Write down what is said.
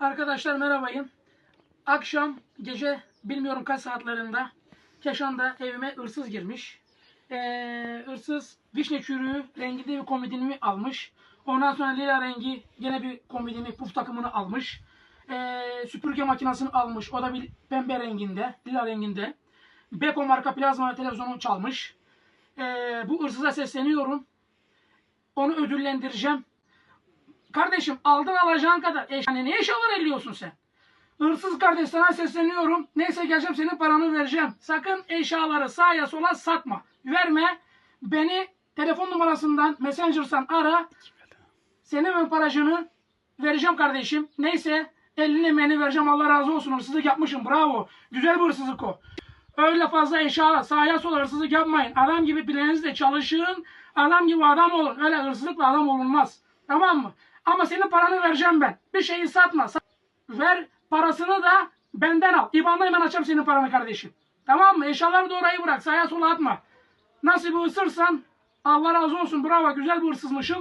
Arkadaşlar merhabayım. Akşam gece bilmiyorum kaç saatlerinde Keşan'da evime hırsız girmiş. Ee, hırsız vişne çürüğü renginde bir komodinimi almış. Ondan sonra lila rengi gene bir komodini puf takımını almış. Ee, süpürge makinesini almış. O da bir pembe renginde, lila renginde. Beko marka plazma televizyonu çalmış. Ee, bu hırsıza sesleniyorum. Onu ödüllendireceğim. Kardeşim aldın alacağın kadar. E, hani ne eşyalar elliyorsun sen? Hırsız kardeş sana sesleniyorum. Neyse geleceğim senin paranı vereceğim. Sakın eşyaları sağa sola satma. Verme. Beni telefon numarasından Messenger'dan ara. Senin ben paracını vereceğim kardeşim. Neyse elini emeğini vereceğim. Allah razı olsun. Hırsızlık yapmışım. Bravo. Güzel bir hırsızlık o. Öyle fazla eşya sağa sola hırsızlık yapmayın. Adam gibi bilenizle çalışın. Adam gibi adam olun. Öyle hırsızlıkla adam olunmaz. Tamam mı? Ama senin paranı vereceğim ben. Bir şeyi satma. Sa- Ver parasını da benden al. İban'da hemen açacağım senin paranı kardeşim. Tamam mı? Eşyaları da orayı bırak. Sağa sola atma. Nasıl bir hırsırsan Allah razı olsun. Bravo. Güzel bir hırsızmışım.